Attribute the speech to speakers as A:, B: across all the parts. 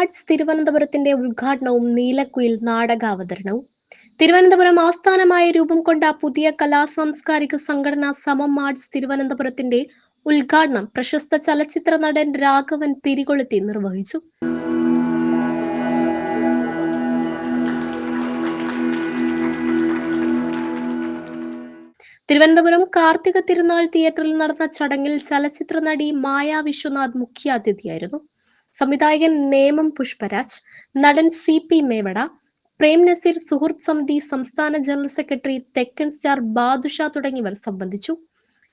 A: Arts തിരുവനന്തപുരത്തിന്റെ ഉദ്ഘാടനവും നീലക്കുയിൽ നാടകാവതരണവും. തിരുവനന്തപുരം ആസ്ഥാനമായ രൂപം കൊണ്ട പുതിയ കലാ സാംസ്കാരിക സംഘടന സമം ആർട്സ് തിരുവനന്തപുരത്തിന്റെ ഉദ്ഘാടനം പ്രശസ്ത ചലച്ചിത്ര നടൻ രാഘവൻ തിരികൊളുത്തി നിർവഹിച്ചു. തിരുവനന്തപുരം കാർത്തിക തിരുനാൾ തിയേറ്ററിൽ നടന്ന ചടങ്ങിൽ ചലച്ചിത്ര നടി മായ വിശ്വനാഥ് മുഖ്യാതിഥിയായിരുന്നു. സംവിധായകൻ നേമം പുഷ്പരാജ് നടൻ സി പി മേവട പ്രേം നസീർ സുഹൃത്ത് സമിതി സംസ്ഥാന ജനറൽ സെക്രട്ടറി തെക്കൻ സ്റ്റാർ ബാദുഷ തുടങ്ങിയവർ സംബന്ധിച്ചു.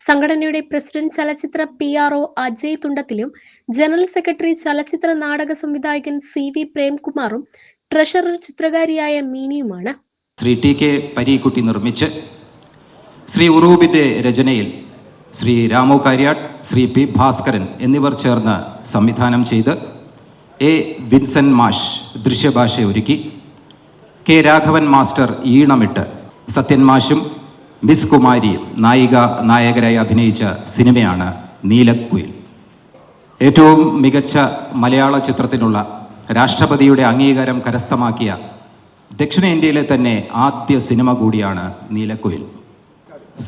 A: സംഘടനയുടെ പ്രസിഡന്റ് ചലച്ചിത്ര പി ആർ ഒ അജയ് തുണ്ടത്തിലും ജനറൽ സെക്രട്ടറി ചലച്ചിത്ര നാടക സംവിധായകൻ സി വി പ്രേംകുമാറും ട്രഷറർ ചിത്രകാരിയായ മീനിയുമാണ്.
B: ശ്രീ ടി കെ പരീക്കുട്ടി നിർമ്മിച്ച് ശ്രീ ഉറൂബിന്റെ രചനയിൽ ശ്രീ രാമു കാര്യാട്ട് ശ്രീ പി ഭാസ്കരൻ എന്നിവർ ചേർന്ന് സംവിധാനം ചെയ്ത് എ വിൻസൻ മാഷ് ദൃശ്യഭാഷ ഒരുക്കി കെ രാഘവൻ മാസ്റ്റർ ഈണമിട്ട് സത്യൻ മാഷും മിസ് കുമാരിയും നായിക നായകരായി അഭിനയിച്ച സിനിമയാണ് നീലക്കുയിൽ. ഏറ്റവും മികച്ച മലയാള ചിത്രത്തിനുള്ള രാഷ്ട്രപതിയുടെ അംഗീകാരം കരസ്ഥമാക്കിയ ദക്ഷിണേന്ത്യയിലെ തന്നെ ആദ്യ സിനിമ കൂടിയാണ് നീലക്കുയിൽ.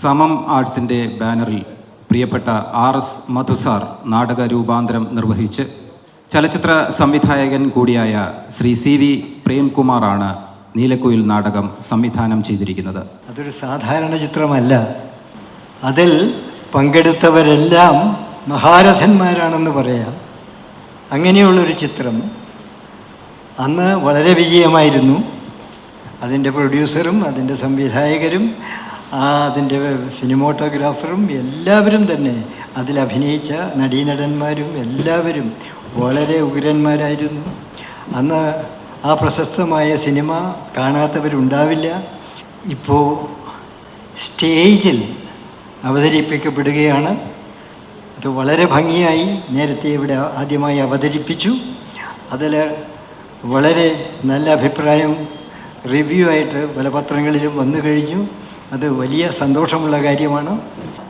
B: സമം ആർട്സിന്റെ ബാനറിൽ പ്രിയപ്പെട്ട ആർ എസ് മധുസാർ നാടക രൂപാന്തരം നിർവഹിച്ച് ചലച്ചിത്ര സംവിധായകൻ കൂടിയായ ശ്രീ സി വി പ്രേംകുമാറാണ് നീലക്കുയിൽ നാടകം സംവിധാനം ചെയ്തിരിക്കുന്നത്.
C: അതൊരു സാധാരണ ചിത്രമല്ല. അതിൽ പങ്കെടുത്തവരെല്ലാം മഹാരഥന്മാരാണെന്ന് പറയാം. അങ്ങനെയുള്ളൊരു ചിത്രം അന്ന് വളരെ വിജയമായിരുന്നു. അതിന്റെ പ്രൊഡ്യൂസറും അതിന്റെ സംവിധായകരും ആ അതിന്റെ സിനിമോട്ടോഗ്രാഫറും എല്ലാവരും തന്നെ. അതിൽ അഭിനയിച്ച നടീനടന്മാരും എല്ലാവരും വളരെ ഉഗ്രന്മാരായിരുന്നു. അന്ന് ആ പ്രശസ്തമായ സിനിമ കാണാത്തവരുണ്ടാവില്ല. ഇപ്പോൾ സ്റ്റേജിൽ അവതരിപ്പിക്കപ്പെടുകയാണ്. അത് വളരെ ഭംഗിയായി നേരത്തെ ഇവിടെ ആദ്യമായി അവതരിപ്പിച്ചു. അതിൽ വളരെ നല്ല അഭിപ്രായം റിവ്യൂ ആയിട്ട് പല പത്രങ്ങളിലും വന്നു കഴിഞ്ഞു. അത് വലിയ സന്തോഷമുള്ള കാര്യമാണ്.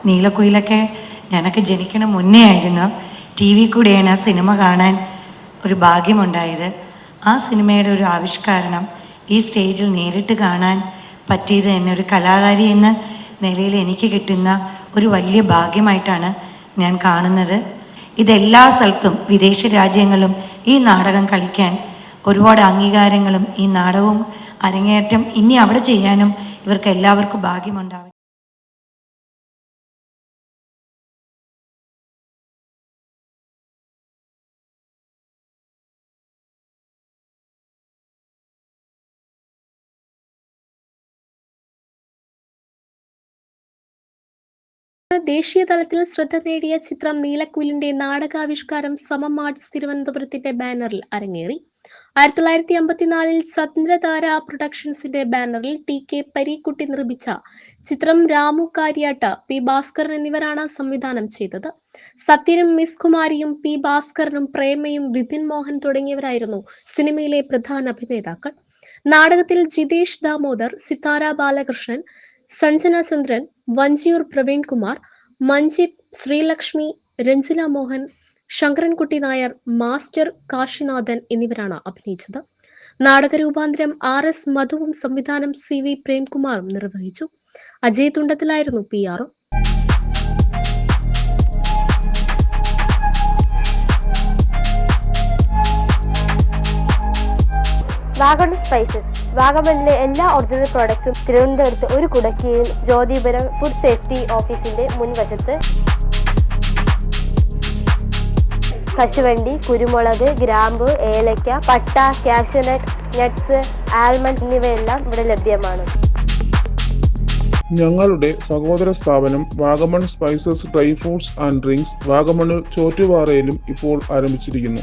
D: നീലക്കുയിലൊക്കെ ഞാനൊക്കെ ജനിക്കണ മുന്നേ ആയിരുന്നു ടി വി കൂടെയാണ് ആ സിനിമ കാണാൻ ഒരു ഭാഗ്യമുണ്ടായത്. ആ സിനിമയുടെ ഒരു ആവിഷ്കാരണം ഈ സ്റ്റേജിൽ നേരിട്ട് കാണാൻ പറ്റിയത് എന്നെ ഒരു കലാകാരി എന്ന നിലയിൽ എനിക്ക് കിട്ടുന്ന ഒരു വലിയ ഭാഗ്യമായിട്ടാണ് ഞാൻ കാണുന്നത്. ഇതെല്ലാ സ്ഥലത്തും വിദേശ രാജ്യങ്ങളും ഈ നാടകം കളിക്കാൻ ഒരുപാട് അംഗീകാരങ്ങളും ഈ നാടകവും അരങ്ങേറ്റം ഇനി അവിടെ ചെയ്യാനും ഇവർക്ക് എല്ലാവർക്കും ഭാഗ്യമുണ്ടാവും
A: ദേശീയ തലത്തിൽ ശ്രദ്ധ നേടിയ ചിത്രം നീലക്കുയിലിന്റെ നാടകാവിഷ്കാരം സമം ആർട്സ് തിരുവനന്തപുരത്തിന്റെ ബാനറിൽ അരങ്ങേറി. ആയിരത്തി തൊള്ളായിരത്തി അമ്പത്തിനാലിൽ സ്വതന്ത്രധാര പ്രൊഡക്ഷൻസിന്റെ ബാനറിൽ ടി കെ പരീക്കുട്ടി നിർമ്മിച്ച ചിത്രം രാമു കാര്യാട്ട് പി ഭാസ്കരൻ എന്നിവരാണ് സംവിധാനം ചെയ്തത്. സത്യനും മിസ് കുമാരിയും പി ഭാസ്കരനും പ്രേമയും വിപിൻ മോഹൻ തുടങ്ങിയവരായിരുന്നു സിനിമയിലെ പ്രധാന അഭിനേതാക്കൾ. നാടകത്തിൽ ജിതേഷ് ദാമോദർ സിതാര ബാലകൃഷ്ണൻ സഞ്ജന ചന്ദ്രൻ വഞ്ചിയൂർ പ്രവീൺകുമാർ മഞ്ജിത് ശ്രീലക്ഷ്മി രഞ്ജന മോഹൻ ശങ്കരൻകുട്ടി നായർ മാസ്റ്റർ കാശിനാഥൻ എന്നിവരാണ് അഭിനയിച്ചത്. നാടകരൂപാന്തരം ആർ എസ് മധുവും സംവിധാനം സി വി പ്രേംകുമാറും നിർവഹിച്ചു. അജയ് തുണ്ടത്തിലായിരുന്നു പി
E: വാഗൺ സ്പൈസസ്. വാഗമണിലെ എല്ലാ ഒറിജിനൽ പ്രോഡക്ട്സും തിരുവനന്തപുരത്ത് ഒരു കുടക്കീഴിൽ ജ്യോതിപുരം ഫുഡ് സേഫ്റ്റി ഓഫീസിന്റെ മുൻവശത്ത് കശുവണ്ടി കുരുമുളക് ഗ്രാമ്പു ഏലക്ക പട്ട കാഷ്യൂനട്ട് നട്ട്സ് ആൽമണ്ട് എന്നിവയെല്ലാം ഇവിടെ ലഭ്യമാണ്.
F: ഞങ്ങളുടെ സഹോദര സ്ഥാപനം Vagamon spices dry fruits and drinks വാഗമണിൽ ചോറ്റുപാറയിലും ഇപ്പോൾ ആരംഭിച്ചിരിക്കുന്നു.